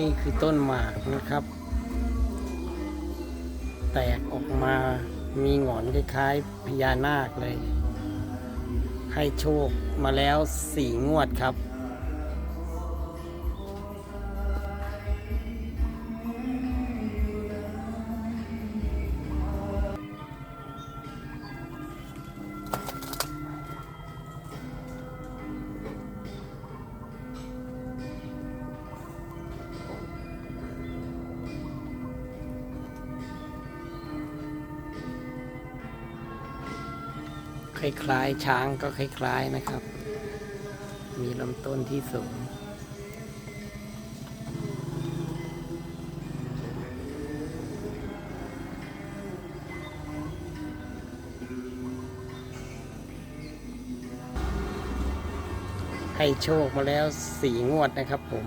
นี่คือต้นหมากนะครับ แตกออกมามีหงอนคล้ายๆพญานาคเลย ให้โชคมาแล้วสี่งวดครับ คล้ายๆ ช้างก็คล้าย ๆนะครับ มีลำต้นที่สูงให้โชคมาแล้วสี่งวดนะครับผม